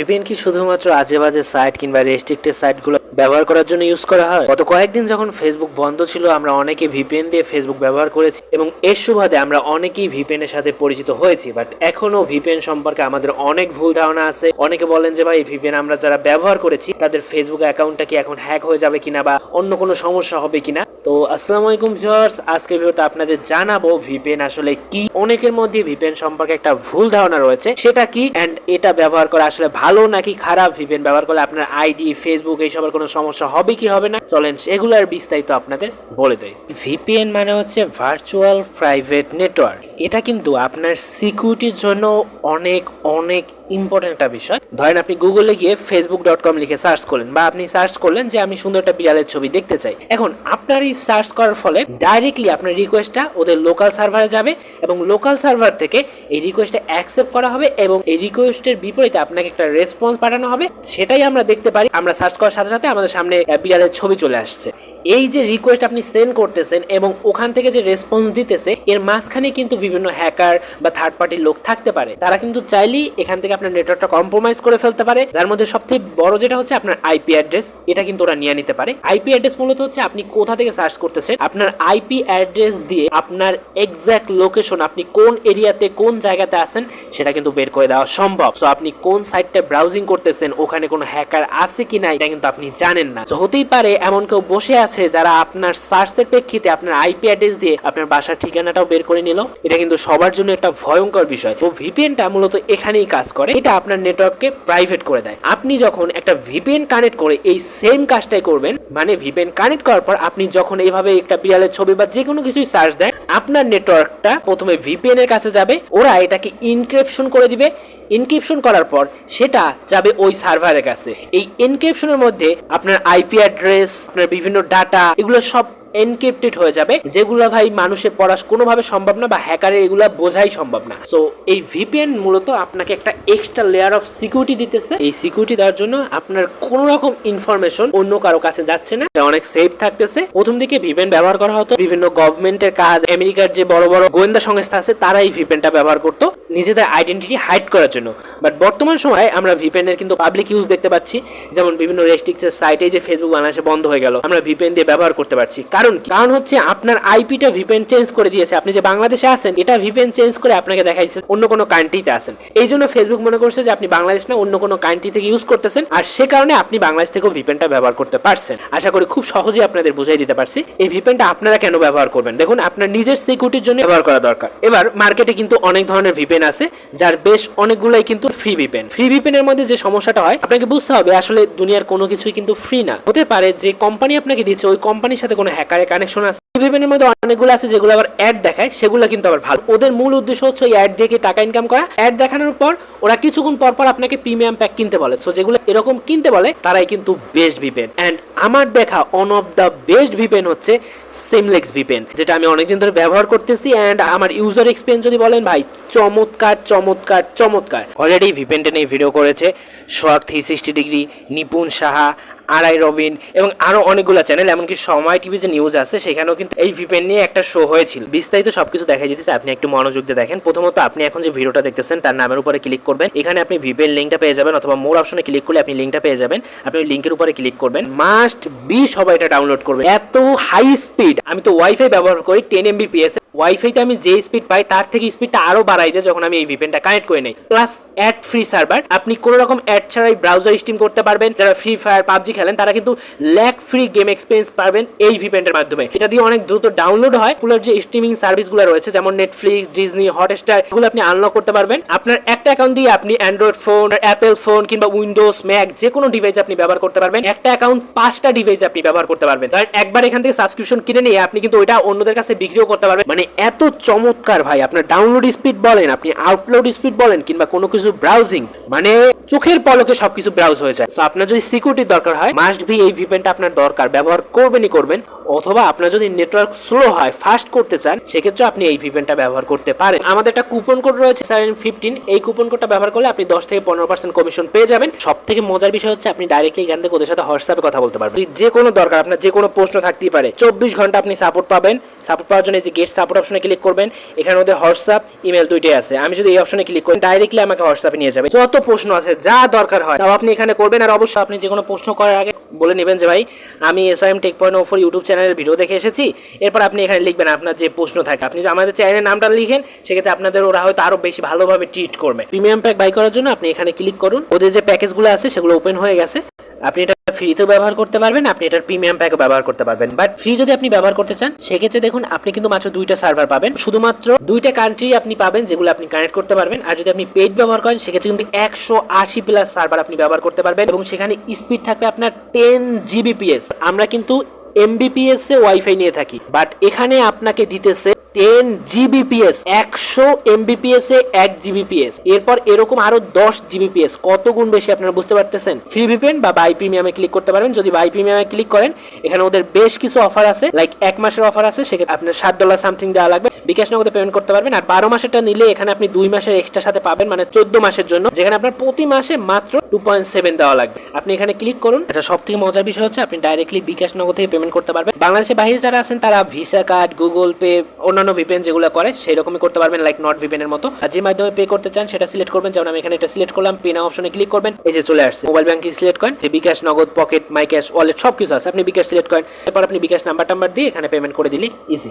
VPN কি শুধুমাত্র আজে বাজে সাইট কিংবা রেস্ট্রিক্টেড সাইটগুলো ব্যবহার করার জন্য ইউজ করা হয়? গত কয়েকদিন যখন ফেসবুক বন্ধ ছিল, আমরা অনেকে ভিপিএন দিয়ে ফেসবুক ব্যবহার করেছি এবং এর সুবাদে আমরা অনেকেই ভিপিএন এর সাথে পরিচিত হয়েছি বাট এখনও ভিপিএন সম্পর্কে আমাদের অনেক ভুল ধারণা আছে। অনেকে বলেন যে, ভাই, ভিপিএন আমরা যারা ব্যবহার করেছি, তাদের ফেসবুক অ্যাকাউন্টটা কি এখন হ্যাক হয়ে যাবে কিনা বা অন্য কোনো সমস্যা হবে কিনা? তো, আসসালামু আলাইকুম ভিউয়ার্স আজকে ভিডিওতে আপনাদের জানাব ভিপিএন আসলে কি। অনেকের মধ্যে ভিপিএন সম্পর্কে একটা ভুল ধারণা রয়েছে, সেটা কি? এন্ড এটা ব্যবহার করা আসলে ভালো নাকি খারাপ ভিপিএন ব্যবহার করলে আপনার আইডি ফেসবুক এইসবের কোনো সমস্যা হবে কি হবে না? চলেন, সেগুলোর বিস্তারিত আপনাদের বলে দেয় ভিপিএন মানে হচ্ছে ভার্চুয়াল প্রাইভেট নেটওয়ার্ক এটা কিন্তু আপনার সিকিউরিটির জন্য অনেক অনেক ইম্পর্টেন্ট একটা বিষয়। ধরেন আপনি গুগলে গিয়ে ফেসবুক ডট কম লিখে সার্চ করলেন বা আপনি সার্চ করলেন যে আমি সুন্দর একটা বিড়ালের ছবি দেখতে চাই। এখন আপনার এই সার্চ করার ফলে ডাইরেক্টলি আপনার রিকোয়েস্টটা ওদের লোকাল সার্ভারে যাবে এবং লোকাল সার্ভার থেকে এই রিকোয়েস্টটা অ্যাকসেপ্ট করা হবে এবং এই রিকোয়েস্টের বিপরীতে আপনাকে একটা রেসপন্স পাঠানো হবে। সেটাই আমরা দেখতে পারি। আমরা সার্চ করার সাথে সাথে আমাদের সামনে বিড়ালের ছবি চলে আসছে। এই যে রিকোয়েস্ট আপনি সেন্ড করতেছেন এবং ওখান থেকে যে রেসপন্স দিতেছে, এর মাঝখানে কিন্তু বিভিন্ন হ্যাকার বা থার্ড পার্টির লোক থাকতে পারে। তারা কিন্তু চাইলেই এখান থেকে আপনার নেটওয়ার্কটা কম্প্রোমাইজ করে ফেলতে পারে। যার মধ্যে সবথেকে বড় যেটা হচ্ছে আপনার আইপি অ্যাড্রেস এটা কিন্তু ওরা নিয়ে নিতে পারে। আইপি অ্যাড্রেস মূলত হচ্ছে আপনি কোথা থেকে সার্চ করতেছেন, আপনার আইপি অ্যাড্রেস দিয়ে আপনার এক্স্যাক্ট লোকেশন আপনি কোন এরিয়াতে, কোন জায়গাতে আছেন, সেটা কিন্তু বের করে দেওয়া সম্ভব। তো আপনি কোন সাইটটা ব্রাউজিং করতেছেন, ওখানে কোনো হ্যাকার আছে কি না এটা কিন্তু আপনি জানেন না। তো হতেই পারে এমন কেউ বসে আছে যারা আপনার সার্চের প্রেক্ষিতে আপনার আইপি অ্যাড্রেস দিয়ে আপনার বাসার ঠিকানাটাও বের করে নিল, এটা কিন্তু সবার জন্য একটা ভয়ঙ্কর বিষয়। তো ভিপিএনটা মূলত এখানেই কাজ করে, এটা আপনার নেটওয়ার্ককে প্রাইভেট করে দেয়। আপনি যখন একটা ভিপিএন কানেক্ট করে এই সেম কাজটাই করবেন মানে ভিপিএন কানেক্ট করার পর আপনি যখন এইভাবে একটা বিড়ালের ছবি বা যে কোনো কিছুই সার্চ দেন, আপনার নেটওয়ার্কটা প্রথমে ভিপিএন এর কাছে যাবে, ওরা এটাকে ইনক্রিপশন করে দিবে ইনক্রিপশন করার পর সেটা যাবে ওই সার্ভারের কাছে। এই এনক্রিপশনের মধ্যে আপনার আইপি অ্যাড্রেস আপনার বিভিন্ন ডাটা এগুলো সব এনক্রিপ্টেড হয়ে যাবে, যেগুলো ভাই মানুষের পড়া কোনোভাবে সম্ভব না বা হ্যাকারের এগুলো বোঝাই সম্ভব না। সো এই ভিপিএন মূলত আপনাকে একটা এক্সট্রা লেয়ার অফ সিকিউরিটি দিতেছে। এই সিকিউরিটি দেওয়ার জন্য আপনার কোনো রকম ইনফরমেশন অন্য কারও কাছে যাচ্ছে না। অনেক সেফ থাকতেছে। প্রথম দিকে ভিপিএন ব্যবহার করা হতো। বিভিন্ন গভর্নমেন্টের কাজ, আমেরিকার যে বড় বড় গোয়েন্দা সংস্থা আছে তারা এই ভিপিএনটা ব্যবহার করতো নিজেদের আইডেন্টিটি হাইড করার জন্য। বাট বর্তমান সময়ে আমরা ভিপিএন এর কিন্তু পাবলিক ইউজ দেখতে পাচ্ছি। যেমন বিভিন্ন রেস্ট্রিক্টের সাইটে যে ফেসবুক বাংলাদেশে বন্ধ হয়ে গেল, আমরা ভিপিএন দিয়ে ব্যবহার করতে পারছি। কারণ কারণ হচ্ছে আপনার আইপিটা ভিপেন চেঞ্জ করে দিয়েছে। আপনি যে বাংলাদেশে আছেন, এটা ভিপেন চেঞ্জ করে আপনাকে দেখাইছে অন্য কোনো কান্ট্রিতে আছেন। এই জন্য ফেসবুক মনে করছে যে আপনি বাংলাদেশ না, অন্য কোনো কান্ট্রি থেকে ইউজ করতেছেন, আর সে কারণে আপনি বাংলাদেশ থেকেও ভিপিএনটা ব্যবহার করতে পারছেন। আশা করি খুব সহজেই আপনাদের বুঝাই দিতে পারছি, এই ভিপিএনটা আপনারা কেন ব্যবহার করবেন? দেখুন, আপনার নিজের সিকিউরিটির জন্য ব্যবহার করা দরকার। এবার মার্কেটে কিন্তু অনেক ধরনের ভিপেন আছে, যার বেশ অনেকগুলাই কিন্তু ফ্রি ভিপেন। ফ্রি ভিপেনের মধ্যে যে সমস্যাটা হয়, আপনাকে বুঝতে হবে আসলে দুনিয়ার কোনো কিছুই কিন্তু ফ্রি না। হতে পারে যে কোম্পানি আপনাকে দিচ্ছে ওই কোম্পানির সাথে কোনো হ্যাকারের কানেকশন আছে। এর মধ্যে অনেকগুলো আছে যেগুলো আবার অ্যাড দেখায়, সেগুলো কিন্তু আবার ভালো। ওদের মূল উদ্দেশ্য হচ্ছে ওই অ্যাড দেখে টাকা ইনকাম করা। অ্যাড দেখানোর পর ওরা কিছুক্ষণ পর পর আপনাকে প্রিমিয়াম প্যাক কিনতে বলে। সো যেগুলো এরকম কিনতে বলে, তারাই কিন্তু বেস্ট ভিপেন অ্যান্ড আমার দেখা one of the best VPN হচ্ছে সিমলেক্স ভিপেন যেটা আমি অনেকদিন ধরে ব্যবহার করতেছি। অ্যান্ড আমার ইউজার এক্সপিরিয়েন্স যদি বলেন, ভাই, চমৎকার চমৎকার চমৎকার। অলরেডি ভিপিএনটা নিয়ে ভিডিও করেছে। Swag three sixty degree Nipun Saha আড়াই রবিন এবং আরও অনেকগুলো চ্যানেল এমনকি সময় টিভি যে নিউজ আছে, সেখানেও কিন্তু এই ভিপিএন নিয়ে একটা শো হয়েছিল। বিস্তারিত সবকিছু দেখা যেতেছে আপনি একটু মনোযোগ দিয়ে দেখেন। প্রথমত আপনি এখন যে ভিডিওটা দেখতেছেন, তার নামের উপরে ক্লিক করবেন। এখানে আপনি ভিপিএন লিঙ্কটা পেয়ে যাবেন, অথবা মোর অপশনে ক্লিক করলে আপনি লিঙ্কটা পেয়ে যাবেন। আপনি ওই লিঙ্কের উপরে ক্লিক করবেন। মাস্ট বি সবাই এটা ডাউনলোড করবেন এত হাই স্পিড আমি তো ওয়াইফাই ব্যবহার করি টেন এমবিপিএস ওয়াইফাইতে আমি যে স্পিড পাই, তার থেকে স্পিডটা আরও বাড়াই দেয় যখন আমি এই ভিপিএনটা কানেক্ট করে নেই। প্লাস অ্যাড ফ্রি সার্ভার আপনি কোনো রকম অ্যাড ছাড়াই ব্রাউজার স্টিম করতে পারবেন। যারা ফ্রি ফায়ার পাবজি খেলেন, তারা কিন্তু ল্যাক ফ্রি গেম এক্সপিরিয়েন্স পাবেন এই ভিপেন্টের মাধ্যমে। এটা দিয়ে অনেক দ্রুত ডাউনলোড হয়। পুলার যে স্ট্রিমিং সার্ভিসগুলো রয়েছে, যেমন নেটফ্লিক্স ডিজনি হটস্টার এগুলো আপনি আনলক করতে পারবেন। আপনার একটা অ্যাকাউন্ট দিয়ে আপনি অ্যান্ড্রয়েড ফোন অ্যাপেল ফোন কিংবা উইন্ডোজ ম্যাক যে কোনো ডিভাইস আপনি ব্যবহার করতে পারবেন। একটা অ্যাকাউন্ট পাঁচটা ডিভাইস আপনি ব্যবহার করতে পারবেন। কারণ একবার এখান থেকে সাবস্ক্রিপশন কিনে নিয়ে আপনি কিন্তু ওইটা অন্যদের কাছে বিক্রিও করতে পারবেন। মানে এত চমৎকার ভাই, আপনার ডাউনলোড স্পিড বলেন, আপনি আপলোড স্পিড বলেন, কিংবা কোনো কিছু ব্রাউজিং মানে চোখের পলকে সবকিছু ব্রাউজ হয়ে যায়। তো আপনার যদি সিকিউরিটি দরকার হয় মাস্ট বি এই ভিপিএনটা আপনার দরকার। ব্যবহার করবেনই করবেন। অথবা আপনার যদি নেটওয়ার্ক স্লো হয় ফাস্ট করতে চান, সেক্ষেত্রে আপনি এই ভিপিএনটা ব্যবহার করতে পারেন। আমাদের একটা কুপন কোড রয়েছে সাইন ফিফটিন এই কুপন কোডটা ব্যবহার করলে আপনি দশ থেকে পনেরো পার্সেন্ট কমিশন পেয়ে যাবেন। সব থেকে মজার বিষয় হচ্ছে, আপনি ডাইরেক্টলি এখান থেকে ওদের সাথে হোয়াটসঅ্যাপে কথা বলতে পারবেন। যে কোনো দরকার, আপনার যে কোনো প্রশ্ন থাকতেই পারে। চব্বিশ ঘণ্টা আপনি সাপোর্ট পাবেন। সাপোর্ট পাওয়ার জন্য এই যে গেস্ট সাপোর্ট অপশনে ক্লিক করবেন, এখানে ওদের হোয়াটসঅ্যাপ ইমেল দুইটাই আছে। আমি যদি এই অপশনে ক্লিক করি ডাইরেক্টলি আমাকে হোয়াটসঅ্যাপে নিয়ে যাবে। যত প্রশ্ন আছে, যা দরকার হয়, তাও আপনি এখানে করবেন। আর অবশ্যই আপনি যে কোনো প্রশ্ন করার আগে বলে নেবেন যে, ভাই, আমি S I M tech point four YouTube চ্যানেলের ভিডিও দেখে এসেছি। এরপর আপনি এখানে লিখবেন আপনার যে প্রশ্ন থাকে। আপনি আমাদের চ্যানেলের নামটা লিখেন, সেক্ষেত্রে আপনাদের ওরা হয়তো আরও বেশি ভালোভাবে ট্রিট করবে। প্রিমিয়াম প্যাক বাই করার জন্য আপনি এখানে ক্লিক করুন। ওদের যে প্যাকেজগুলো আছে, সেগুলো ওপেন হয়ে গেছে। আপনি এটা ফ্রিতেও ব্যবহার করতে পারবেন, আপনি এটার প্রিমিয়াম প্যাকও ব্যবহার করতে পারবেন। বাট ফ্রি যদি আপনি ব্যবহার করতে চান, সেক্ষেত্রে দেখুন, আপনি কিন্তু মাত্র দুইটা সার্ভার পাবেন। শুধুমাত্র দুইটা কান্ট্রি আপনি পাবেন, যেগুলো আপনি কানেক্ট করতে পারবেন। আর যদি আপনি পেড ব্যবহার করেন, সেক্ষেত্রে কিন্তু একশো আশি প্লাস সার্ভার আপনি ব্যবহার করতে পারবেন। এবং সেখানে স্পিড থাকবে আপনার টেন জিবিপিএস আমরা কিন্তু এমবিপিএস ওয়াইফাই নিয়ে থাকি বাট এখানে আপনাকে দিতেছে টেন জিবিপিএস একশো এমবিপিএস এ এক জিবিপিএস এরপর এরকম আরও দশ জিবিপিএস কত গুণ বেশি আপনারা বুঝতে পারতেছেন? ফ্রি ভিপিএন বা বাই প্রিমিয়ামে ক্লিক করতে পারবেন। যদি বাই প্রিমিয়ামে ক্লিক করেন, এখানে ওদের বেশ কিছু অফার আছে লাইক এক মাসের অফার আছে, সেক্ষেত্রে আপনার সাত ডলার সামথিং দেওয়া লাগবে। বিকাশ নগদে পেমেন্ট করতে পারবেন। আর বারো মাসেরটা নিলে এখানে আপনি দুই মাসের এক্সট্রা সাথে পাবেন মানে চোদ্দ মাসের জন্য, যেখানে আপনার প্রতি মাসে মাত্র টু পয়েন্ট সেভেন দেওয়া লাগবে। আপনি এখানে ক্লিক করুন। এটা সব থেকে মজার বিষয় হচ্ছে, আপনি ডাইরেক্টলি বিকাশ নগদ থেকে পেমেন্ট করতে পারবেন। বাংলাদেশের বাইরে যারা আছেন, তারা ভিসা কার্ড গুগল পে অন্যান্য ভিপিএন যেগুলো করে সেই রকমই করতে পারবেন লাইক নট ভিপেন এর মতো। আর যে মাধ্যমে পে করতে চান, সেটা সিলেক্ট করবেন। যেমন আমি এখানে এটা সিলেক্ট করলাম পে নাও অপশনে ক্লিক করবেন, এই যে চলে আসছে। মোবাইল ব্যাংকিং সিলেক্ট করেন বিকাশ নগদ পকেট মাই ক্যাশ ওয়ালেট সব কিছু আছে। আপনি বিকাশ সিলেক্ট করেন, এরপর আপনি বিকাশ নাম্বার টাম্বার দিয়ে এখানে পেমেন্ট করে দিলে ইজি